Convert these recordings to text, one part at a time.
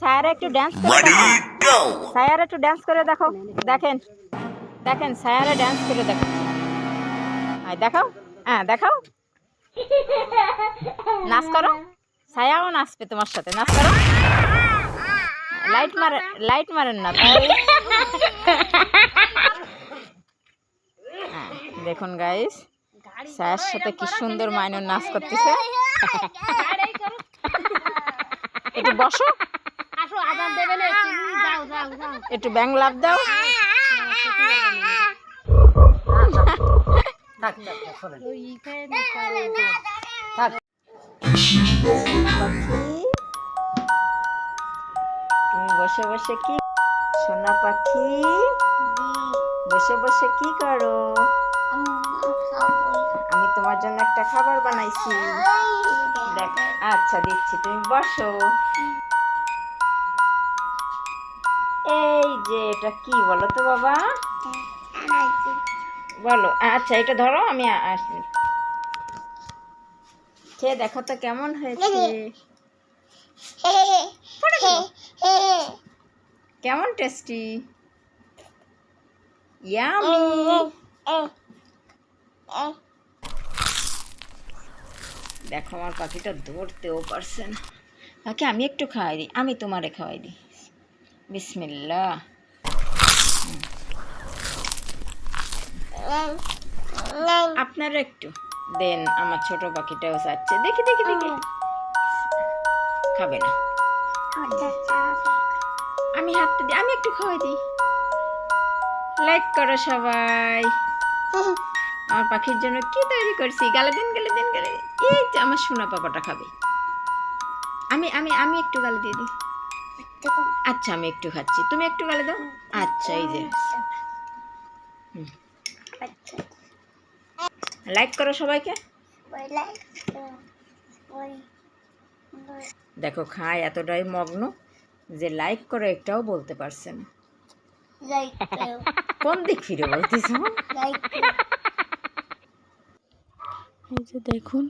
সায়ারা একটু ড্যান্স করে দেখো সায়ারা একটু ড্যান্স করে দেখো। দেখেন। দেখেন সায়ারা ড্যান্স করে দেখো আয় দেখাও। হ্যাঁ দেখাও। নাচ করো। ছায়াও নাচবে তোমার সাথে। নাচ করো। লাইট মারে লাইট মারেন না। তাই হ্যাঁ, দেখুন গাইস ছায়ার সাথে কি সুন্দর মাইনুর নাচ করতেছে। একটু বসো। একটু ব্যাং লাভ দাও। তুমি বসে বসে কি সোনা পাখি? বসে বসে কি করো? আমি তোমার জন্য একটা খাবার বানাইছি। দেখ আচ্ছা দিচ্ছি। তুমি বসো। এই যে, এটা কি বলো তো বাবা? বলো আচ্ছা এটা ধরো, আমি আসি খেয়ে দেখো তো কেমন হয়েছে। কেমন টেস্টি দেখো, আমার পাখিটা ধরতেও পারছে না। পাখি আমি একটু খাওয়াই দিই, আমি তোমারে খাওয়াই দিই। বিসমিল্লা আপনারা একটু দেন, আমার ছোট পাখিটাও চাচ্ছে দেখি দেখি দেখি। খাবে না। আমি হাতটা দিই আমি একটু খাওয়াই দিই। লাইক করো সবাই। আমার পাখির জন্য কি তৈরি করছি? গালে দিন গালে দিন, গালে। এই যে আমার সোনা পাপাটা খাবে। আমি আমি আমি একটু গালে দিয়ে দিই। আচ্ছা আমি একটু খাচ্ছি। তুমি একটু গালে দাও। আচ্ছা এই যে। লাইক করো সবাইকে। দেখো, খায় এতটাই মগ্ন যে লাইক করো একটাও বলতে পারছে না কোন দিক ফিরে বলতেছ? এই যে দেখুন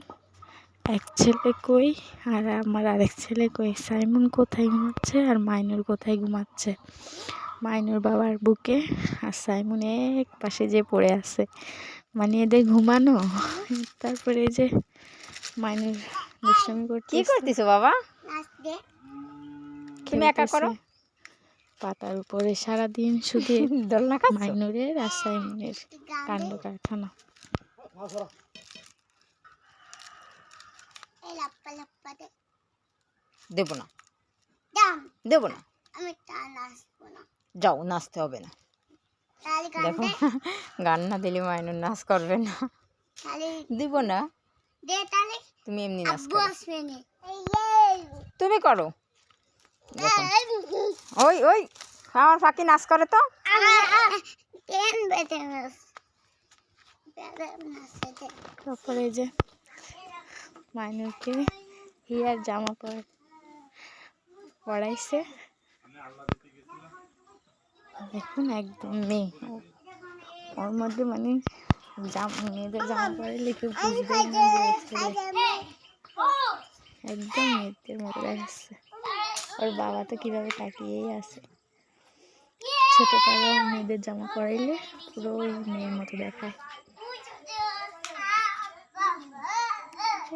এক ছেলে কই আর আমার আরেক ছেলে কই? সাইমন কোথায় ঘুমাচ্ছে আর মাইনুর কোথায় ঘুমাচ্ছে? মাইনুর বাবার বুকে আর সাইমন এক পাশে যে পড়ে আছে। মানে এদের ঘুমানো? তারপরে এই যে মাইনুর দুষ্টামি করছে কি করতেছো বাবা? তুমি একা করো? পাতার উপরে সারাদিন শুধু মাইনুরের আর সাইমনের কাণ্ড কারখানা। দেবো না। দেবো না। যাও নাচতে হবে না। দেখো গান না দিলে মাইনুর নাচ করবে না। দিব না। তুমি এমনি নাচ করো। তুমি করো। ওই ওই। আমার ফাঁকি নাচ করে তো। তারপরে যে মাইনুরকে হিয়ার জামা পড়াইছে দেখুন, একদম ও- ওর মধ্যে মানে মেয়েদের জামা পরাইলে কেউ বুঝবেই না একদম মেয়েদের মতো দেখাচ্ছে ওর বাবা তো কীভাবে তাকিয়েই আছে। ছোটোটারও মেয়েদের জামা পরাইলে পুরো ওই মেয়ের মতো দেখায়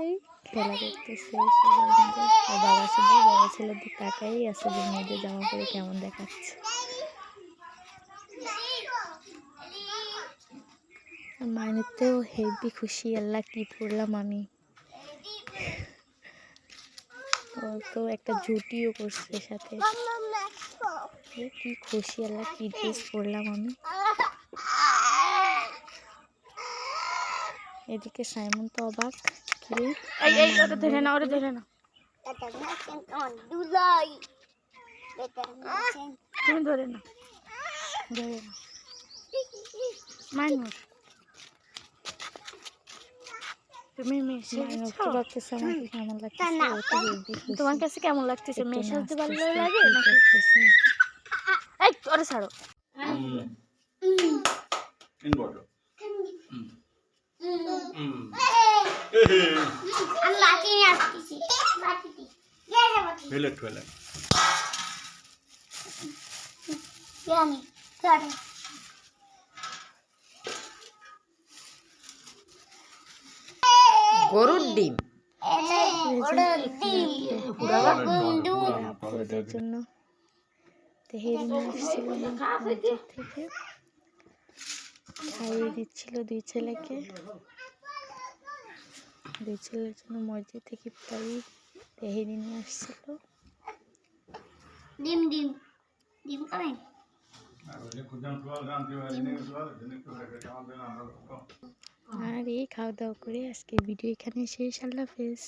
এই খেলা করতেছে সবাই বাবা শুধু বড় ছেলের দিকে তাকাই আছে যে মেয়েদের জামা পরে কেমন দেখাচ্ছে। মাইনেতেও হেভি খুশি, আল্লাহ কি পড়লাম আমি। তো একটা জুটিও করছে সাথে। কি খুশি, আল্লাহ কি ড্রেস পরলাম আমি। এদিকে সাইমন তো অবাক। কি এই এই ওটা ধরে না ওটা ধরে না তুমি ধরে না ধরে না। খুশি তোমার কাছে কেমন লাগতেছে? মেয়ে সাজতে ভালো লাগে। এই ওরে ছাড়ো। গরুর ডিম জন্য তেহেরি নিয়ে আসছিল মসজিদ থেকে খাইয়ে দিচ্ছিল দুই ছেলেকে। দুই ছেলের জন্য মসজিদ থেকে ইফতারি তেহেরি নিয়ে আসছিল। ডিম ডিম ডিম খাবেন? আর এই খাওয়া দাওয়া করে আজকে ভিডিও এখানে শেষ আল্লাহ হাফেজ।